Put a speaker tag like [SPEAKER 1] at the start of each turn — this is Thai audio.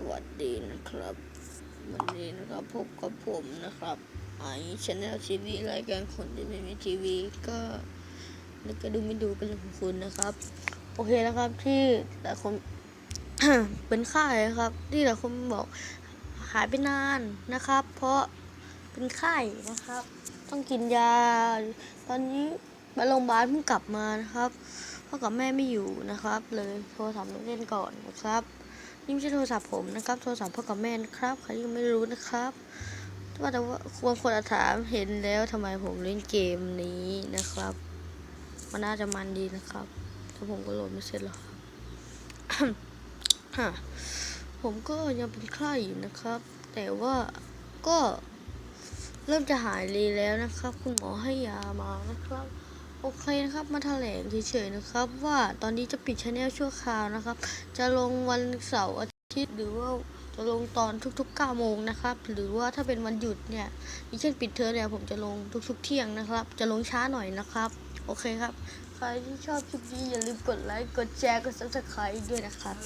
[SPEAKER 1] สวัสดีนะครับ วันนี้นะครับพบกับผมนะครับไอชแนลทีวีรายการคนที่ไม่มีทีวีก็นึกก็ดูไม่ดูเป็นเรื่องของคุณนะครับ โอเคแล้วครับที่แต่คนเป็นไข้ครับ ที่แต่คนบอกหายไปนานนะครับ เพราะเป็นไข้นะครับ ต้องกินยา ตอนนี้ไปโรงพยาบาลเพิ่งกลับมานะครับพ่อกับแม่ไม่อยู่นะครับ เลยโทรศัพท์เล่นก่อนนะครับ นี่ไม่ใช่โทรศัพท์ผมนะครับ โทรศัพท์พ่อกับแม่นะครับใครยังไม่รู้นะครับว่าแต่ว่าควรคนอาจถามเห็นแล้วทำไมผมเล่นเกมนี้นะครับ มันน่าจะมันดีนะครับแต่ผมก็โหลดไม่เสร็จหรอกฮะผมก็ยังเป็นไข้อยู่นะครับ แต่ว่าก็เริ่มจะหายดีแล้วนะครับ คุณหมอให้ยามานะครับ โอเคนะครับ มาแถลงเฉยๆนะครับ ว่าตอนนี้จะปิดชแนลชั่วคราวนะครับ จะลงวันเสาร์อาทิตย์หรือว่าจะลงตอนทุกๆ9โมงนะครับ หรือว่าถ้าเป็นวันหยุดเนี่ยอย่เช่นปิดเทอมเนี่ยผมจะลงทุกๆเที่ยงนะครับ จะลงช้าหน่อยนะครับ โอเคครับ ใครที่ชอบคลิปนี้อย่าลืมกดไลค์ กดแชร์ กด subscribe ด้วยนะครับ